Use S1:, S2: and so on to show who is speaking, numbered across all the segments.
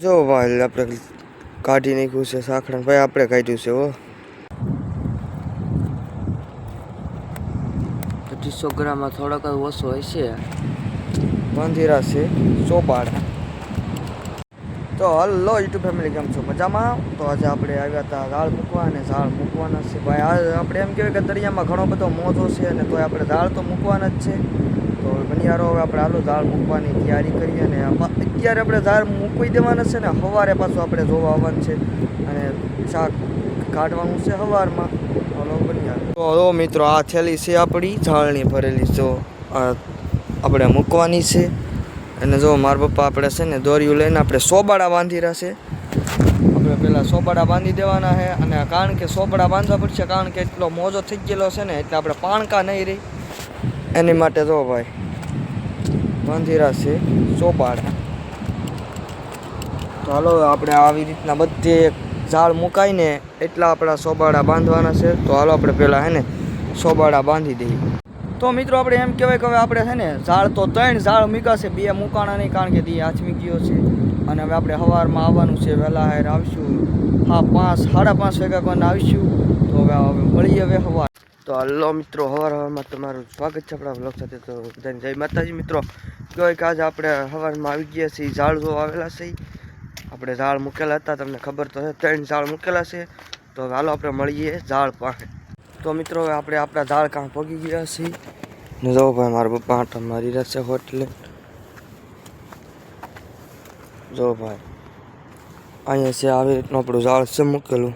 S1: જો ભાઈ આપણે કાઢી નાખ્યું છે સાખરણ ભાઈ આપણે કાઢ્યું છે હો.
S2: અઢીસો ગ્રામમાં થોડોક જ ઓછો છે.
S1: બાંધીરા છે ચોપાડા તો હલો યુટ્યુબ ફેમિલી કેમ છો? મજામાં? તો આજે આપણે આવ્યા હતા દાળ મૂકવા અને ઝાડ મૂકવાના છે. ભાઈ આજે આપણે એમ કહેવાય કે દરિયામાં ઘણો બધો મોજો છે અને તોય આપણે દાળ તો મૂકવાના જ છે. તો બનિયારો, હવે આપણે આલો ઝાડ મૂકવાની તૈયારી કરીએ અને અત્યારે આપણે ઝાડ મૂકી દેવાના છે ને, સવારે પાછું આપણે જોવા આવવાનું છે અને શાક કાઢવાનું છે સવારમાં. હલો બનિયારો. તો હલો મિત્રો, આ થેલી છે આપણી, ઝાડની ભરેલી. જો આપણે મૂકવાની છે. અને જો મારા પપ્પા આપણે છે ને દોરીયું લઈને આપણે સોબાડા બાંધી રહ્યા છે. આપણે પહેલાં સોબાડા બાંધી દેવાના છે અને કારણ કે સોબડા બાંધવા પડશે, કારણ કે એટલો મોજો થઈ ગયેલો છે ને, એટલે આપણે પાણકા નહીં રહી. એની માટે જો ભાઈ રહ્યા છે ચોપાડા હાલો, આપણે આવી રીતના બધે ઝાડ મુકાઈને એટલા આપણા સોબાડા બાંધવાના છે. તો હાલો, આપણે પહેલાં હે ને સોબાડા બાંધી દઈએ. તો મિત્રો, આપણે એમ કહેવાય કે હવે આપણે છે ને ઝાડ તો ત્રણ ઝાડ મૂકાશે બે મૂકાણા નહીં, કારણ કે દી આચમી ગયો છે. અને હવે આપણે સવારમાં આવવાનું છે, વહેલા હાર આવીશું. હા, પાંચ, સાડા પાંચ વાગ્યા આવીશું. તો હવે હવે મળીએ હવે સવાર તો હલો મિત્રો સવાર સવારમાં તમારું સ્વાગત છે આપણા બ્લોગ સાથે. તો બધાને જય માતાજી મિત્રો. કહેવાય કે આજે આપણે સવારમાં આવી ગયા છીએ, ઝાડ જો આવેલા છે. આપણે ઝાડ મૂકેલા હતા, તમને ખબર તો છે, ત્રણ ઝાડ મૂકેલા છે. તો હવે હાલો આપણે મળીએ ઝાડ પાસે. તો મિત્રો, હવે આપણે આપણા ઝાડ કાં પગી ગયા છીએ. ને જો ભાઈ, મારા પપ્પા આંટા મારી રહ્યા છે હોટલે. જો ભાઈ, અહીંયા છે, આવી રીતનું આપણું ઝાડ છે મૂકેલું.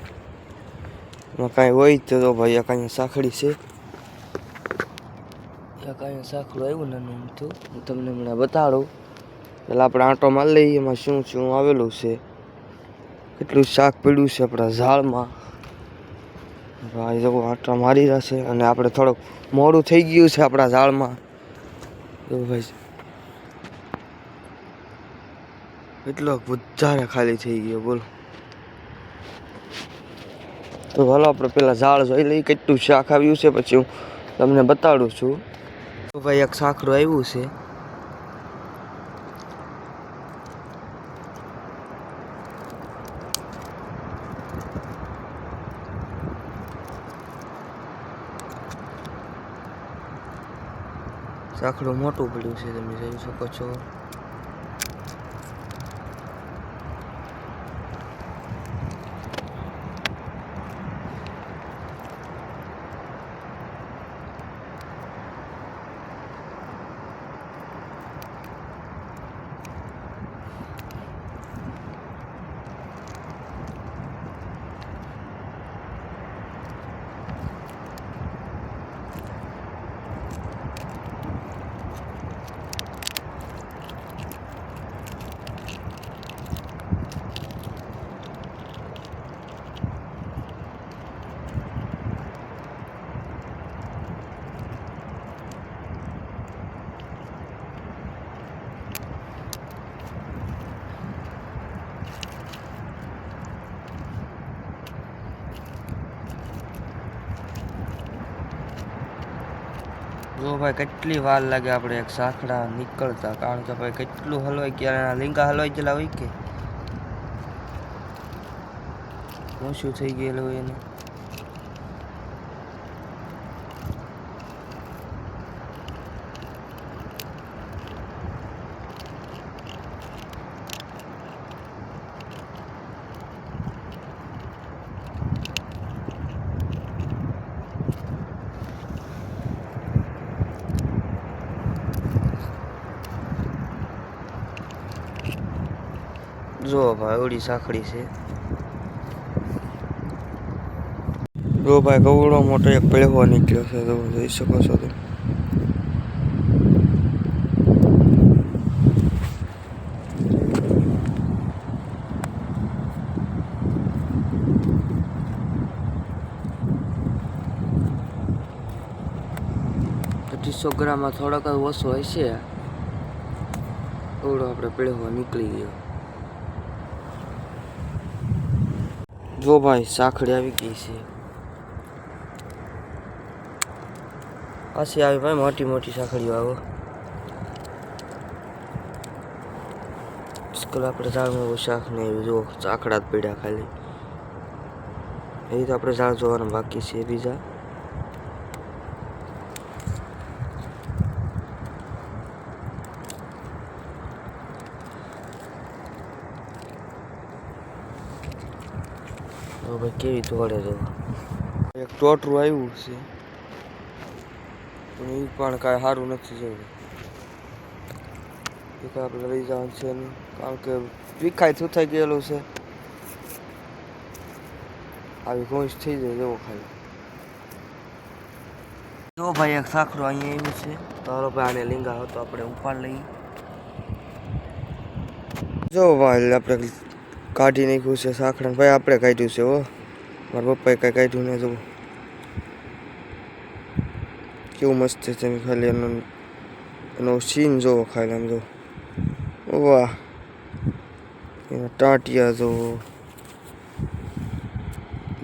S1: એમાં કાંઈ હોય તો ભાઈ આ અહીંયા સાંકળી છે. એક અહીંયા સાંકળું આવ્યું નાનું અમથું હું તમને હમણાં બતાડું. પેલા આપણે આંટો મારી લઈએ એમાં શું શું આવેલું છે. કેટલું શાક પીડ્યું છે આપણા ઝાડમાં. ભાઈ જો આંટા મારી રહ્યા છે અને આપણે થોડુંક મોડું થઈ ગયું છે આપણા ઝાડમાં. જો ભાઈ એટલો વધારે ખાલી થઈ ગયો બોલો. તો ભલો આપણે પેલા ઝાડ જોઈ લઈએ, કેટલું શાક આવ્યું છે, પછી હું તમને બતાડું છું. તો ભાઈ, એક સાખરું આવ્યું છે. સાખડું મોટું પડ્યું છે, તમે જોઈ શકો છો. જો ભાઈ કેટલી વાર લાગે આપણે એક સાંકડા નીકળતા? કારણ કે ભાઈ કેટલું હલવાઈ ક્યારે લીંગા હલવાઈ ગયેલા હોય કે? શું શું થઈ ગયેલું હોય એને? જો ભાઈ ઓળી સાંકડી છે. જો ભાઈ કવડો મોટો એક પેળવો નીકળ્યો છે તમે જોઈ શકો છો તમે.
S2: પચીસો ગ્રામમાં થોડાક ઓછો હશે. એવડો આપણે પેળવો નીકળી ગયો.
S1: જો ભાઈ સાખડી આવી ગઈ છે. પાછી આવી ભાઈ મોટી મોટી સાખડીઓ આવો.
S2: સ્કૂલ આપણે ઝાડમાં શાક ને એવું જો ચાકડા જ પડ્યા ખાલી. એ તો આપણે ઝાડ જોવાના બાકી છે બીજા. તો ભાઈ કેવી દોડે જો
S1: એક ટોટરું આવ્યું છે. પણ એ પણ કાંઈ સારું નથી જોયું એ આપણે લઈ જવાનું છે કારણ કે વિખાય થઈ ગયેલું છે. આવી ઘોંસ થઈ જાય જેવો ખાલી
S2: જો ભાઈ એક સાખરો અહીંયા આવ્યું છે. તો હાલો ભાઈ આને લીંગા હતો, આપણે ઉપાડ લઈએ.
S1: જો ભાઈ, આપણે કાઢી નાખ્યું છે સાખડા ભાઈ, આપણે કાઢ્યું છે, હો. મારા પપ્પાએ કાંઈ કાઢ્યું ને જવું કેવું મસ્ત છે ખાલી એનો એનો સીન જોવો ખાલી આમ જોવો વાહ. એના ટાંટિયા જોવો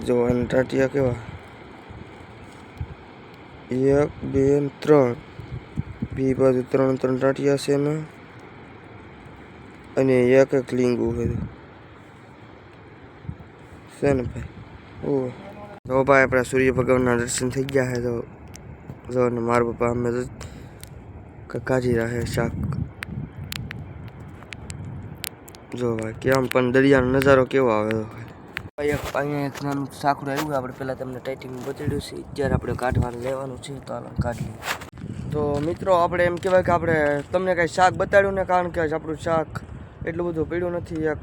S1: જો એના ટાંટિયા કેવા? એક, બે, ત્રણ. બે બાજુ ત્રણ ત્રણ ટાંટિયા છે એના અને એક એક લીંગુ છે. છે ને ભાઈ? ઓ જો ભાઈ આપણા સૂર્ય ભગવાનના દર્શન થઈ ગયા છે તો જો ને મારા પપ્પા અમે તો ક- કાઢી શાક. જો ભાઈ, કેમ? પણ દરિયાનો નજારો કેવો આવે તો
S2: ભાઈ? અહીંયા એક સાંકડું આવ્યું આપણે પહેલાં તમને ટાઈટિંગ બતાડ્યું છે. અત્યારે આપણે કાઢવાનું લેવાનું છે, તો હાલો કાઢી
S1: તો મિત્રો, આપણે એમ કહેવાય કે આપણે તમને કાંઈ શાક બતાડ્યું ને, કારણ કે આપણું શાક એટલું બધું પીડ્યું નથી. એક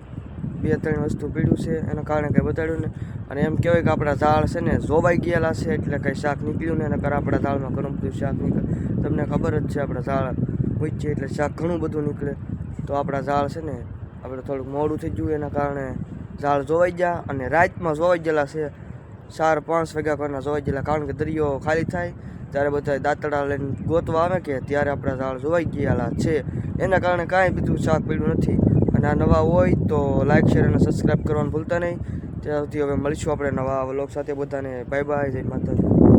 S1: બે ત્રણ વસ્તુ પીડ્યું છે, એના કારણે કંઈ બતાડ્યું ને અને એમ કહેવાય કે આપણા ઝાડ છે ને જોવાઈ ગયેલા છે, એટલે કંઈ શાક નીકળ્યું ને એના કારણે આપણા ઝાડમાં ઘણું બધું શાક નીકળે. તમને ખબર જ છે, આપણા ઝાડ મૂકીએ એટલે શાક ઘણું બધું નીકળે. તો આપણા ઝાડ છે ને, આપણે થોડુંક મોડું થઈ ગયું, એના કારણે ઝાડ જોવાઈ ગયા અને રાતમાં જોવાઈ ગયેલા છે. ચાર, પાંચ વાગ્યા કરના જોવાઈ ગયેલા, કારણ કે દરિયો ખાલી થાય, ત્યારે બધા દાંતડા લઈને ગોતવા આવે કે ત્યારે આપણા ઝાડ જોવાઈ ગયેલા છે. એના કારણે કાંઈ બીજું શાક પીડ્યું નથી. અને આ નવા હોય તો લાઇક શેર અને સબસ્ક્રાઈબ કરવાનું ભૂલતા નહીં. ત્યાં સુધી હવે મળીશું આપણે નવા વ્લોગ સાથે. બધાને બાય બાય જય માતાજી.